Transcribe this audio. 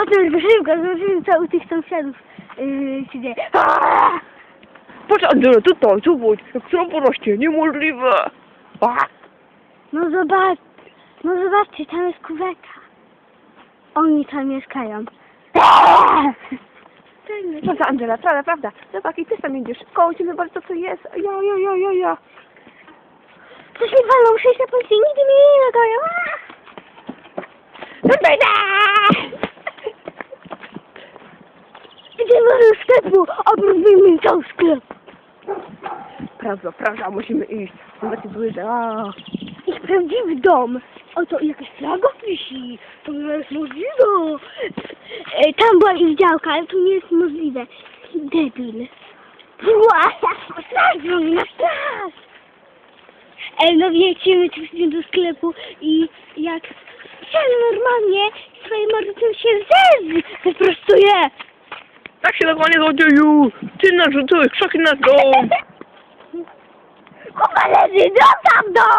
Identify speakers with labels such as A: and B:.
A: Chodźmy szybko, szybko, zobaczymy co u tych sąsiadów yy, się dzieje. Aaaa!
B: Patrz Angela, tutaj, zobacz, jak trąba rośnie, niemożliwe. A,
A: No zobacz, no zobaczcie, tam jest kuweta. Oni tam mieszkają.
B: Prawda Angela, prawda, prawda. Zobacz, i ty tam idziesz. Koło ciebie bardzo co jest. Ja, ja, ja, ja, ja.
A: Coś mi walą, sześć na policji, nigdy mnie nie nagają.
B: Zabeda!
A: Idziemy do sklepu, obrobimy cały sklep.
B: Prawda, prawda, musimy iść. Zobaczcie, były, że... A.
A: Ich prawdziwy dom. Oto jakaś flaga wisi. To nie jest możliwe. E, Tam była ich działka, ale to nie jest możliwe. Debil. Strażą na straż. Ej, no wiecie, my tu do sklepu i jak wcale normalnie swoje mordy się zez wyprostuje.
B: Tak się dokładnie złodzieju! Ty narzucałeś krzaki na dom!
A: Kuba leży, zostaw go!